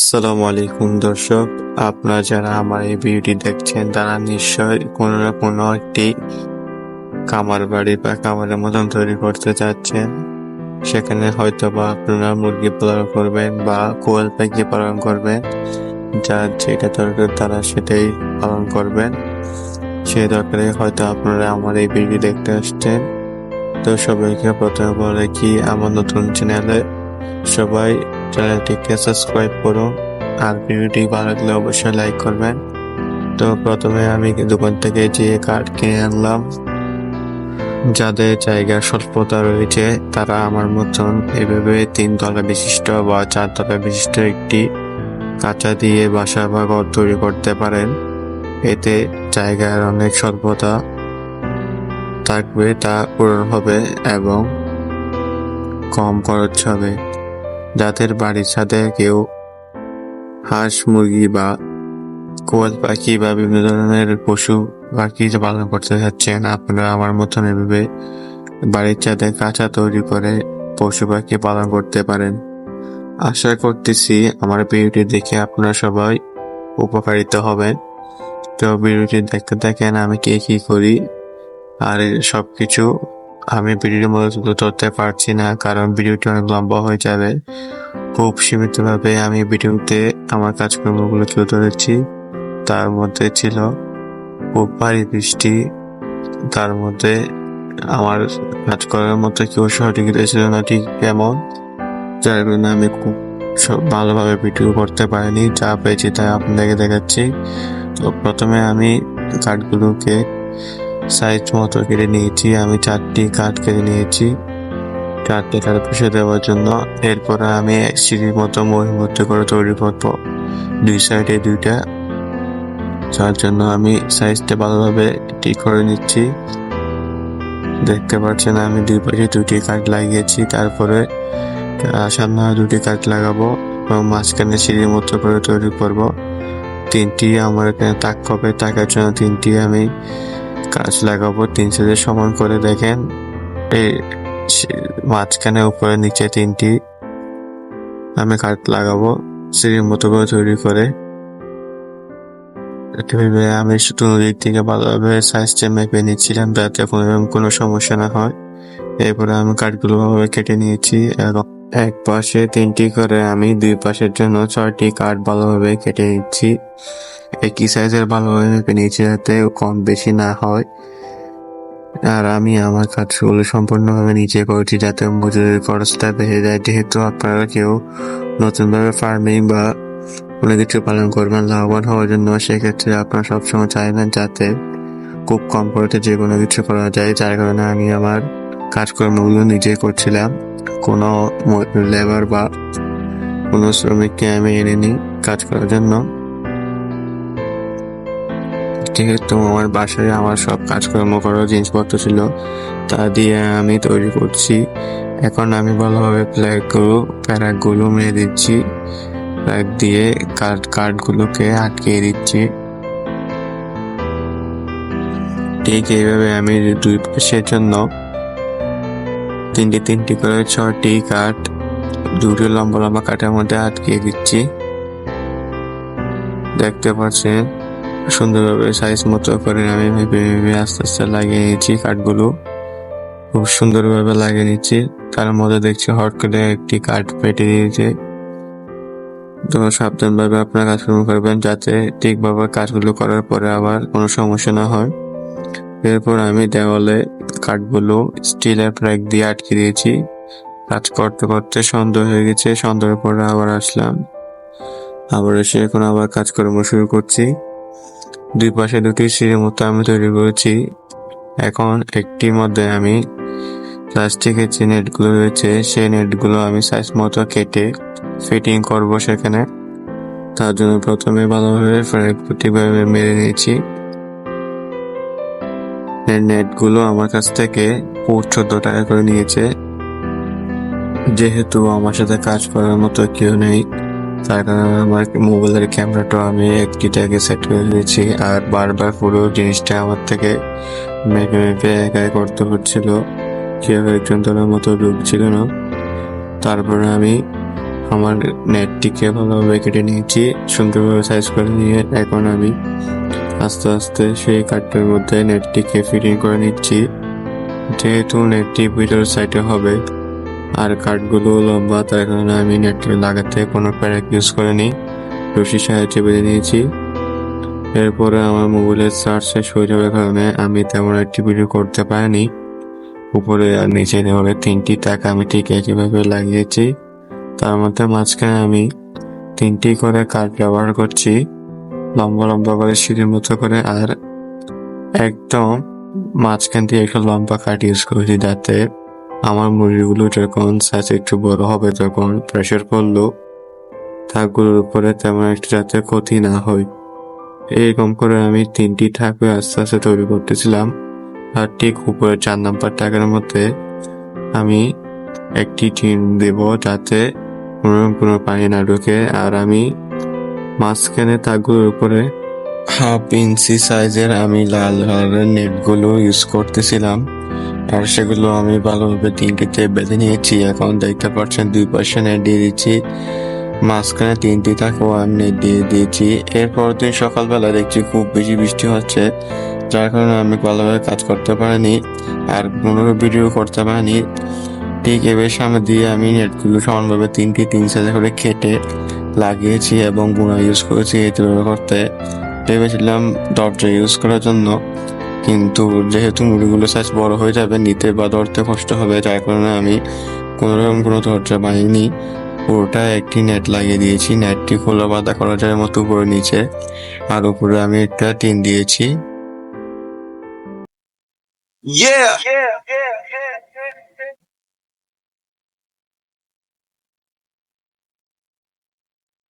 আসসালামু আলাইকুম দর্শক, আপনারা যারা আমার এই ভিডিওটি দেখছেন, তারা নিশ্চয় কোনো না কোনো একটি কামার বাড়ি বা কামারের মতন তৈরি করতে চাচ্ছেন। সেখানে হয়তো বা আপনারা মুরগি পালন করবেন বা কোয়েল পাখি পালন করবেন যার যেটা দরকার তারা সেটাই পালন করবেন। সেই দরকারে হয়তো আপনারা আমার এই ভিডিও দেখতে আসছেন। তো সবাইকে প্রথমে বলে কি আমার নতুন চ্যানেলে সবাই চ্যানেলটিকে সাবস্ক্রাইব করুন। আর ভিডিওটি ভালো লাগলে অবশ্যই লাইক করবেন। তো প্রথমে আমি দোকান থেকে যে কার্ড কিনে আনলাম, যাদের জায়গার স্বল্পতা রয়েছে, তারা আমার মতন এভাবে তিন তলা বিশিষ্ট বা চার তলা বিশিষ্ট একটি কাঁচা দিয়ে বাসা বা ঘর তৈরি করতে পারেন। এতে জায়গার অনেক স্বল্পতা থাকবে, তা পূরণ হবে এবং কম খরচ হবে। যাদের বাড়ির সাথে কেউ হাঁস, মুরগি বা কোয়াল পাখি বা বিভিন্ন ধরনের পশু পাখি পালন করতে চাচ্ছেন আপনারা আমার মতন এভাবে বাড়ির ছাদে কাঁচা তৈরি করে পশু পাখি পালন করতে পারেন। আশা করতেছি আমার ভিডিওটি দেখে আপনারা সবাই উপকারিত হবেন। তো ভিডিওটি দেখতে দেখেন আমি কে কি করি, আর সব কিছু আমি ভিডিওর মধ্যে তুলে ধরতে পারছি না, কারণ ভিডিওটি অনেক লম্বা হয়ে যাবে। খুব সীমিতভাবে আমি ভিডিওতে আমার কাজকর্মগুলো তুলে ধরেছি। তার মধ্যে ছিল খুব ভারী বৃষ্টি। তার মধ্যে আমার কাজ করার মতো কেউ সহযোগিতা ছিল না, ঠিক কেমন? যার কারণে আমি খুব ভালোভাবে ভিডিও করতে পারিনি, যা পেয়েছি তাই আপনাদেরকে দেখাচ্ছি। তো প্রথমে আমি কাঠগুলোকে সাইজ মতো কেটে নিয়েছি, আমি চারটি কাঠ কেটে নিয়েছি। চারটি কাঠ পুষে দেওয়ার জন্য এরপরে আমি এক সিঁড়ির মতো মহির মধ্যে করে তৈরি করব, দুই সাইডে দুইটা। যার জন্য আমি সাইজটা ভালোভাবে ঠিক করে নিচ্ছি। দেখতে পাচ্ছেন, আমি দুই পাশে দুটি কাঠ লাগিয়েছি, তারপরে সামনে দুটি কাঠ লাগাবো এবং মাঝখানে সিঁড়ির মতো করে তৈরি করব। তিনটি আমার এখানে তাক হবে, তাকের জন্য তিনটি আমি গাছ লাগাবো, তিন সাইডে সমান করে দেখেন। এই মাঝখানে উপরে, নিচে তিনটি। আমি কাঠ লাগাবো, সিঁড়ির মতো করে তৈরি করে। আমি শুধু নদীর থেকে ভালোভাবে সাইজটা মেপে নিচ্ছিলাম, যাতে কোনো কোনো সমস্যা না হয়। এরপরে আমি কাঠগুলো ভালোভাবে কেটে নিয়েছি এবং এক পাশে তিনটি করে আমি দুই পাশের জন্য ছয়টি কাঠ ভালোভাবে কেটে নিচ্ছি। একই সাইজের মেপে নিয়েছি যাতে কম বেশি না হয়। আর আমি আমার কাজগুলো সম্পূর্ণভাবে নিজে করেছি যাতে মজুরির খরচটা বেড়ে যায়। যেহেতু আপনারা কেউ নতুনভাবে ফার্মিং বা কোনো কিছু পালন করবেন, লাভবান হওয়ার জন্য সেক্ষেত্রে আপনারা সবসময় চাইবেন যাতে খুব কম খরচে যে কোনো কিছু করা যায়। যার কারণে আমি আমার কাজকর্মগুলো নিজে করছিলাম। কোনো লেবার বা কোনো শ্রমিককে আমি এনে নিই কাজ করার জন্য। যেহেতু আমার বাসায় আমার সব কাজকর্ম করার জিনিসপত্র ছিল, তা দিয়ে আমি তৈরি করছি। এখন আমি ভালোভাবে প্ল্যাগগুলো প্যারাকগুলো মেরে দিচ্ছি। প্ল্যাগ দিয়ে কাঠ কাঠগুলোকে আটকে দিচ্ছি। ঠিক এইভাবে আমি দুই পাশের জন্য তিনটি তিনটি করে ছটি কাঠ দুটো লম্বা লম্বা কাঠের মধ্যে আটকে দিচ্ছি। দেখতে পাচ্ছেন সুন্দরভাবে সাইজ মতো করে আমি ভেবে ভেবে আস্তে আস্তে লাগিয়ে নিয়েছি কাঠগুলো। খুব সুন্দরভাবে লাগিয়ে নিচ্ছি। তার মধ্যে দেখছি হট করে একটি কাঠ পেটে দিয়েছে। তো সাবধানভাবে আপনার কাজকর্ম করবেন যাতে ঠিকভাবে কাজগুলো করার পরে আবার কোনো সমস্যা না হয়। এরপর আমি দেওয়ালে কাঠগুলো স্টিলের প্যাক দিয়ে আটকে দিয়েছি। কাজ করতে করতে সন্ধ্যা হয়ে গেছে। সন্ধ্যার পরে আবার আসলাম। আবার এসে এখন আবার কাজকর্ম শুরু করছি। দুই পাশে দুটি সিঁড়ির মতো আমি তৈরি করেছি। এখন একটির মধ্যে আমি প্লাস্টিকের যে নেটগুলো রয়েছে, সেই নেটগুলো আমি সাইজ মতো কেটে ফিটিং করব সেখানে। তার জন্য প্রথমে ভালোভাবে প্রতিভাবে মেরে নিয়েছি। নেটগুলো আমার কাছ থেকে চোদ্দ টাকা করে নিয়েছে। যেহেতু আমার সাথে কাজ করার মতো কেউ নেই। তার কারণে আমার মোবাইলের ক্যামেরাটা আমি একটি ট্যাগে সেট করে দিয়েছি আর বারবার পুরো জিনিসটা আমার থেকে মেপে মেপে একাই করতে হচ্ছিল। কেউ একজন তোলার মতো লোক না। তারপরে আমি আমার নেটটিকে ভালোভাবে কেটে নিয়েছি, সুন্দরভাবে সাইজ করে নিয়ে এখন আমি আস্তে আস্তে সেই কাঠটার মধ্যে নেটটিকে ফিটিং করে নিচ্ছি। যেহেতু নেটটি ভিতর সাইডে হবে আর কাঠগুলো লম্বা, তার কারণে আমি নেটটি লাগাতে কোনো প্যারাক ইউজ করিনি। রশির সাহায্যে বেঁধে নিয়েছি। এরপরে আমার মোবাইলের চার্জ শেষ হয়ে যাওয়ার কারণে আমি তেমন একটি ভিডিও করতে পারিনি। উপরে আর নিচে দেওয়ালে তিনটি তাক আমি ঠিক একইভাবে লাগিয়েছি। তার মধ্যে মাঝখানে আমি তিনটি করে কাঠ ব্যবহার করছি। লম্বা লম্বা করে সিঁড়ির মতো করে আর একদম মাঝখান দিয়ে একটা লম্বা কাঠ ইউজ করেছি যাতে আমার মুরগিগুলো যখন সাইজ একটু বড় হবে তখন প্রেশার পড়ল, থাকগুলোর উপরে তেমন একটা যাতে ক্ষতি না হয়। এরকম করে আমি তিনটি ঠাকুর আস্তে আস্তে তৈরি করতেছিলাম। আর ঠিক উপরে চার নাম্বার টাকার মধ্যে আমি একটি টিন দেব যাতে কোনো কোনো পানি না ঢোকে। আর আমি মাঝখানে তাকগুলোর উপরে হাফ ইঞ্চি সাইজের আমি লাল কালারের নেটগুলো ইউজ করতেছিলাম। আর সেগুলো আমি ভালোভাবে তিনটিতে বেঁধে নিয়েছি। এখন দেখতে পাচ্ছেন দুই পাশে নেট দিয়ে দিচ্ছি। মাঝখানে তিনটি তাকেও আমি নেট দিয়ে দিয়েছি। এরপর দিন সকালবেলা দেখছি খুব বেশি বৃষ্টি হচ্ছে, যার কারণে আমি ভালোভাবে কাজ করতে পারিনি আর কোনো ভিডিও করতে পারিনি। ঠিক এবার সামনে দিয়ে আমি নেটগুলো সমানভাবে তিনটি তিন সাইজে করে কেটে লাগিয়েছি এবং গুণা ইউজ করেছি ব্যবহার করতে। ভেবেছিলাম দরজা ইউজ করার জন্য। কিন্তু যেহেতু মুড়িগুলো সাইজ বড় হয়ে যাবে নিতে বা ধরতে কষ্ট হবে যার কারণে আমি কোনোরকম কোনো দরজা বানিনি পুরোটা একটি নেট লাগিয়ে দিয়েছি। নেটটি খোলা বাঁধা করা যায় মতো উপরে নিচে। আর উপরে আমি একটা টিন দিয়েছি। Yeah! yeah, Yeah.